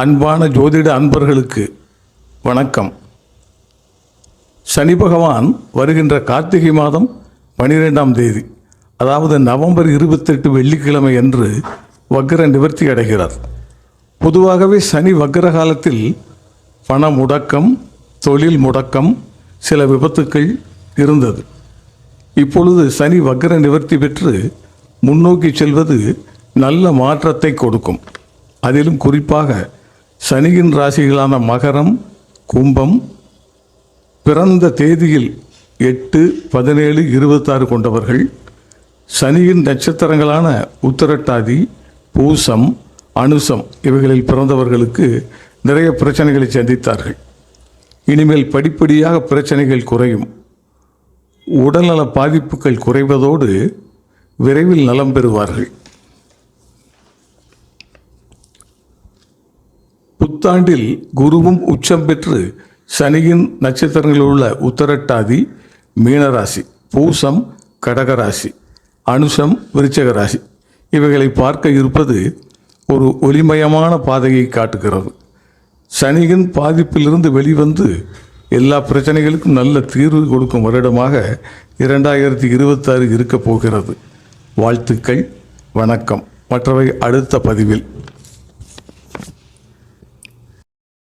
அன்பான ஜோதிட அன்பர்களுக்கு வணக்கம். சனி பகவான் வருகின்ற கார்த்திகை மாதம் பனிரெண்டாம் தேதி அதாவது நவம்பர் இருபத்தெட்டு வெள்ளிக்கிழமை அன்று வக்ர நிவர்த்தி அடைகிறார். பொதுவாகவே சனி வக்ர காலத்தில் பண முடக்கம் தொழில் முடக்கம் சில விபத்துக்கள் இருந்தது. இப்பொழுது சனி வக்ர நிவர்த்தி பெற்று முன்னோக்கி செல்வது நல்ல மாற்றத்தை கொடுக்கும். அதிலும் குறிப்பாக சனியின் ராசிகளான மகரம் கும்பம் பிறந்த தேதியில் எட்டு பதினேழு இருபத்தாறு கொண்டவர்கள் சனியின் நட்சத்திரங்களான உத்தரட்டாதி பூசம் அனுசம் இவைகளில் பிறந்தவர்களுக்கு நிறைய பிரச்சனைகளை சந்தித்தார்கள். இனிமேல் படிப்படியாக பிரச்சனைகள் குறையும். உடல்நல பாதிப்புகள் குறைவதோடு விரைவில் நலம் பெறுவார்கள். புத்தாண்டில் குருவும் உச்சம் பெற்று சனியின் நட்சத்திரங்களில் உள்ள உத்தரட்டாதி மீனராசி பூசம் கடகராசி அனுஷம் விருச்சக ராசி இவைகளை பார்க்க இருப்பது ஒரு ஒளிமயமான பாதையை காட்டுகிறது. சனியின் பாதிப்பிலிருந்து வெளிவந்து எல்லா பிரச்சனைகளுக்கும் நல்ல தீர்வு கொடுக்கும் வருடமாக இரண்டாயிரத்தி இருபத்தாறு இருக்கப் போகிறது. வாழ்த்துக்கள் வணக்கம். மற்றவை அடுத்த பதிவில்.